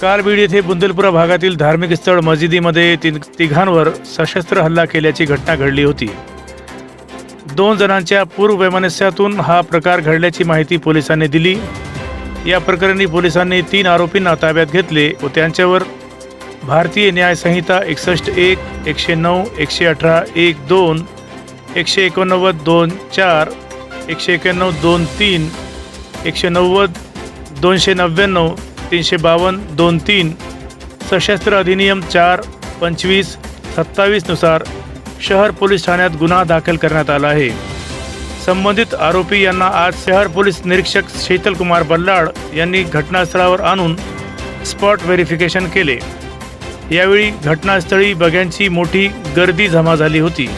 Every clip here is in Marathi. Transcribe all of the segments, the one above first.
काल बीड येथे बुंदलपुरा भागातील धार्मिक स्थळ मशिदीमध्ये तीन तिघांवर सशस्त्र हल्ला केल्याची घटना घडली होती. दोन जणांच्या पूर्व वैमनस्यातून हा प्रकार घडल्याची माहिती पोलिसांनी दिली. या प्रकरणी पोलिसांनी तीन आरोपींना ताब्यात घेतले व त्यांच्यावर भारतीय न्यायसंहिता एकसष्ट एक एकशे नऊ एकशे अठरा एक दोन एकशे एकोणनव्वद दोन चार एकशे एक्याण्णव दोन तीन एकशे नव्वद दोनशे नव्याण्णव तीनशे बावन्न दोन तीन सशस्त्र अधिनियम चार पंचवीस सत्तावीसनुसार शहर पोलीस ठाण्यात गुन्हा दाखल करण्यात आला आहे. संबंधित आरोपी यांना आज शहर पोलीस निरीक्षक शीतलकुमार बल्लाळ यांनी घटनास्थळावर आणून स्पॉट व्हेरिफिकेशन केले. यावेळी घटनास्थळी बघ्यांची मोठी गर्दी जमा झाली होती.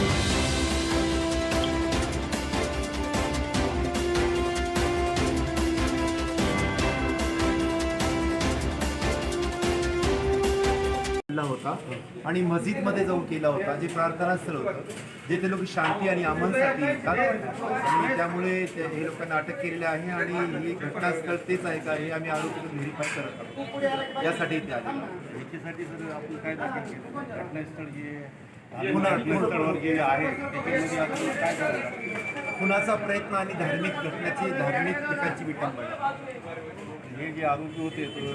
केला होता आणि मस्जिदमध्ये जाऊन केला होता जे प्रार्थना स्थळ होतं जे ते लोक शांती आणि अमनसाठी येतात. आणि त्यामुळे ते- हे लोकांना अटक केलेली आहे आणि ही घटनास्थळ तेच आहे का हे आम्ही आरोपी व्हेरीफाय करत आहोत. यासाठी ते आले याच्यासाठी जर आपण काय दाखल केलं? घटनास्थळ जे पुन्हा- घटनास्थळावर जे आहे त्याच्यामध्ये आपण काय करायचं खुनाचा प्रयत्न आणि धार्मिक घटनेची धार्मिक ठिकाणची विटंबना. हे जे आरोपी होते तो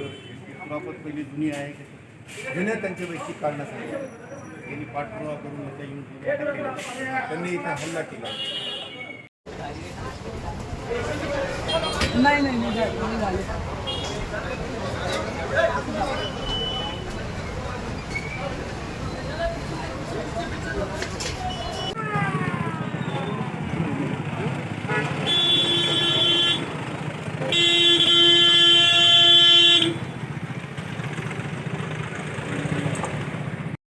दुरापत पहिली जुनी आहे जुन्या त्यांच्यापैकी काढण्यासाठी त्यांनी पाठपुरावा करून इथं येऊन त्यांनी इथं हल्ला केला. नाही नाही नाही नाही झाले